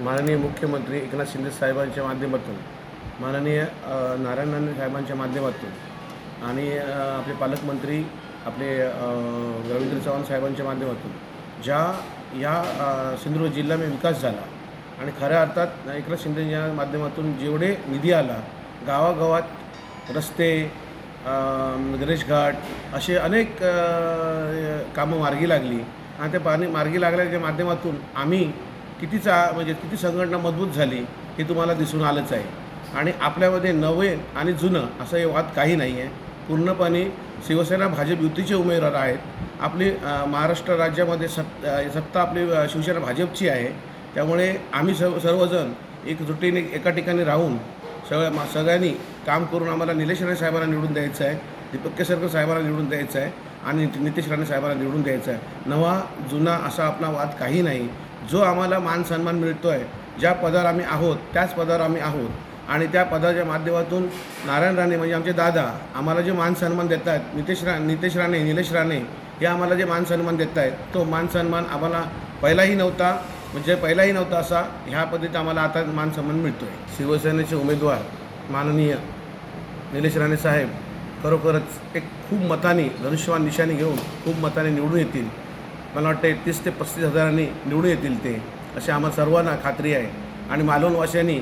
माननीय मुख्यमंत्री एकनाथ शिंदे साहेबांच्या माध्यमातून माननीय नारायण साहेबांच्या माध्यमातून आणि आपले पालकमंत्री आपले रवींद्र चव्हाण साहेबांच्या माध्यमातून ज्या या सिंधुदुर्ग जिल्ह्यामध्ये विकास झाला आणि खऱ्या अर्थात एकनाथ शिंदेच्या माध्यमातून जेवढे निधी आला गावागावात रस्ते गणेश घाट असे अनेक कामं मार्गी लागली आणि त्या पाणी मार्गी लागल्याच्या माध्यमातून आम्ही किती चा म्हणजे किती संघटना मजबूत झाली हे तुम्हाला दिसून आलंच आहे. आणि आपल्यामध्ये नवे आणि जुनं असं हे वाद काही नाही आहे पूर्णपणे शिवसेना भाजप युतीचे उमेदवार आहेत. आपली महाराष्ट्र राज्यामध्ये सत् सत्ता आपली शिवसेना भाजपची आहे. त्यामुळे आम्ही सर्व सर्वजण एकजुटीने एका ठिकाणी राहून सगळ्या मा- सगळ्यांनी काम करून आम्हाला निलेश राणे साहेबांना निवडून द्यायचं आहे. दीपक केसरकर साहेबांना निवडून द्यायचं आहे. आणि नितेश राणे साहेबांना निवडून द्यायचं आहे. नवा जुना असा आपला वाद काही नाही. जो आम्हाला मान सन्मान मिळतो आहे ज्या पदावर आम्ही आहोत त्याच पदावर आम्ही आहोत. आणि त्या पदाच्या माध्यमातून नारायण राणे म्हणजे आमचे दादा आम्हाला जे मान सन्मान देत आहेत नितेश रा नितेश राणे निलेश राणे हे आम्हाला जे मान सन्मान देत आहेत तो मान सन्मान आम्हाला पहिलाही नव्हता म्हणजे पहिलाही नव्हता असा ह्या पद्धतीत आम्हाला आता मान सन्मान मिळतो आहे शिवसेनेचे उमेदवार माननीय निलेश राणे साहेब खरोखरच एक खूप मताने धनुष्यवान दिशाने घेऊन खूप मताने निवडून येतील. मला वाटते तीस ते पस्तीस हजारांनी निवडून येतील ते असे आम्हाला सर्वांना खात्री आहे. आणि मालवणवाशांनी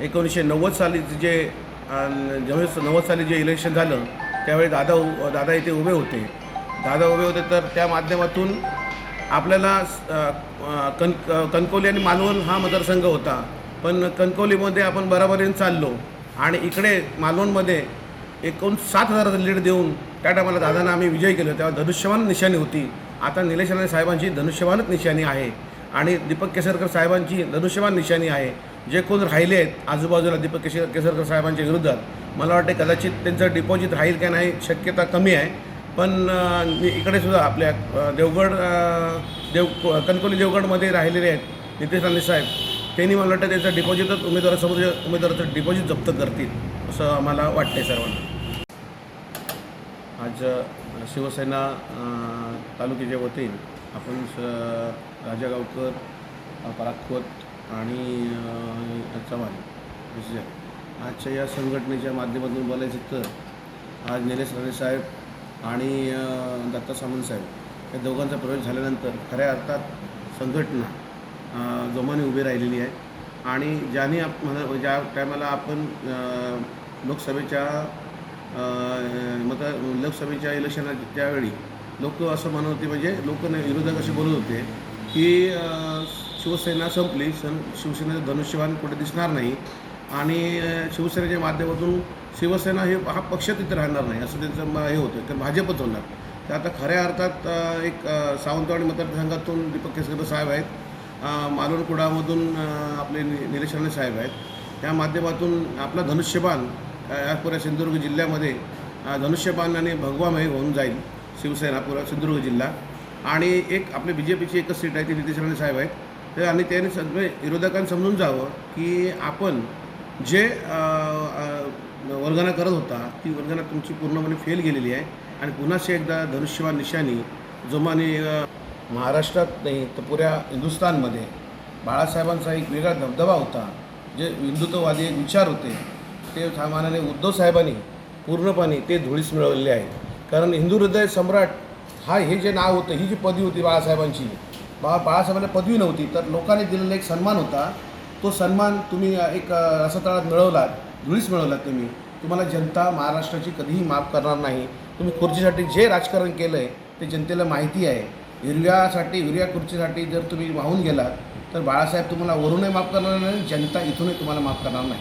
एकोणीसशे नव्वद साली जे नव्वद साली जे इलेक्शन झालं त्यावेळी दादा उ- दादा इथे उभे होते. दादा उभे होते तर त्या माध्यमातून आपल्याला अ, कन कणकवली आणि मालवण हा मतदारसंघ होता. पण कणकवलीमध्ये आपण बराबरीने चाललो आणि इकडे मालवणमध्ये एकूण सात हजाराचा लीड देऊन त्या टायमाला दादांना आम्ही विजय केलं. तेव्हा धनुष्यवान निशाणी होती. आता निलेश राणे साहेबांची धनुष्यवानच निशाणी आहे. आणि दीपक केसरकर साहेबांची धनुष्यवान निशाणी आहे. जे कोण राहिले आहेत आजूबाजूला दीपक केसर केसरकर साहेबांच्या विरुद्ध. मला वाटते कदाचित त्यांचं डिपॉझिट राहील का नाही शक्यता कमी आहे. पण इकडे सुद्धा आपल्या देवगड देव कणकवली देवगडमध्ये राहिलेले आहेत नितेश राणे साहेब. त्यांनी मला वाटतं त्यांचं डिपॉझिटच उमेदवारासमोर उमेदवाराचं डिपॉझिट जप्त करतील असं मला वाटते सर्वांना. आज शिवसेना तालुक्याचे तालुक्याच्या आपण स राजा गावकर अ, आणि चव्हाण आजच्या या संघटनेच्या माध्यमातून बोलायचं तर आज निलेश राणे साहेब आणि दत्ता सामंत साहेब या दोघांचा प्रवेश झाल्यानंतर खऱ्या अर्थात संघटना जोमाने उभी राहिलेली आहे. आणि ज्याने आप म्हणा ज्या टायमाला आपण लोकसभेच्या मत लोकसभेच्या इलेक्शन त्यावेळी लोक असं म्हणत होते म्हणजे लोक विरोधक असे बोलत होते की शिवसेना संपली सं शिवसेनेचं धनुष्यवान कुठे दिसणार नाही आणि शिवसेनेच्या माध्यमातून शिवसेना हे हा पक्ष तिथे राहणार नाही असं त्यांचं हे होतं. तर भाजपच होणार. तर आता खऱ्या अर्थात एक सावंतवाडी मतदारसंघातून दीपक केसरकर साहेब आहेत मालवण कुडामधून आपले नि निलेश राणे साहेब आहेत. त्या माध्यमातून आपला धनुष्यबाण या पुऱ्या सिंधुदुर्ग जिल्ह्यामध्ये धनुष्यबाणाने भगवामय होऊन जाईल शिवसेना पुरा सिंधुदुर्ग जिल्हा. आणि एक आपली बी जे पीची एकच सीट आहे ती नितीश राणे साहेब आहेत. तर आणि त्यांनी सगळे विरोधकांनी समजून जावं की आपण जे वर्गणा करत होता ती वर्गणा तुमची पूर्णपणे फेल गेलेली आहे. आणि पुन्हाशी एकदा धनुष्यबाण निशाणी जोमाने महाराष्ट्रात नाही तर पुऱ्या हिंदुस्थानमध्ये बाळासाहेबांचा एक वेगळा धबधबा होता. जे हिंदुत्ववादी एक विचार होते ते सामान्याने उद्धव साहेबांनी पूर्णपणे ते धुळीस मिळवलेले आहे कारण हिंदू हृदय सम्राट हा हे जे नाव होतं ही जी पदवी होती बाळासाहेबांची बाबा बाळासाहेबांना पदवी नव्हती तर लोकांनी दिलेला एक सन्मान होता. तो सन्मान तुम्ही एक रसतळात मिळवलात धुळीस मिळवलात तुम्ही तुम्हाला जनता महाराष्ट्राची कधीही माफ करणार नाही. तुम्ही खुर्चीसाठी जे राजकारण केलं आहे ते जनतेला माहिती आहे. हिरव्यासाठी हिरव्या खुर्चीसाठी जर तुम्ही वाहून गेलात तर बाळासाहेब तुम्हाला वरूनही माफ करणार नाही जनता इथूनही तुम्हाला माफ करणार नाही.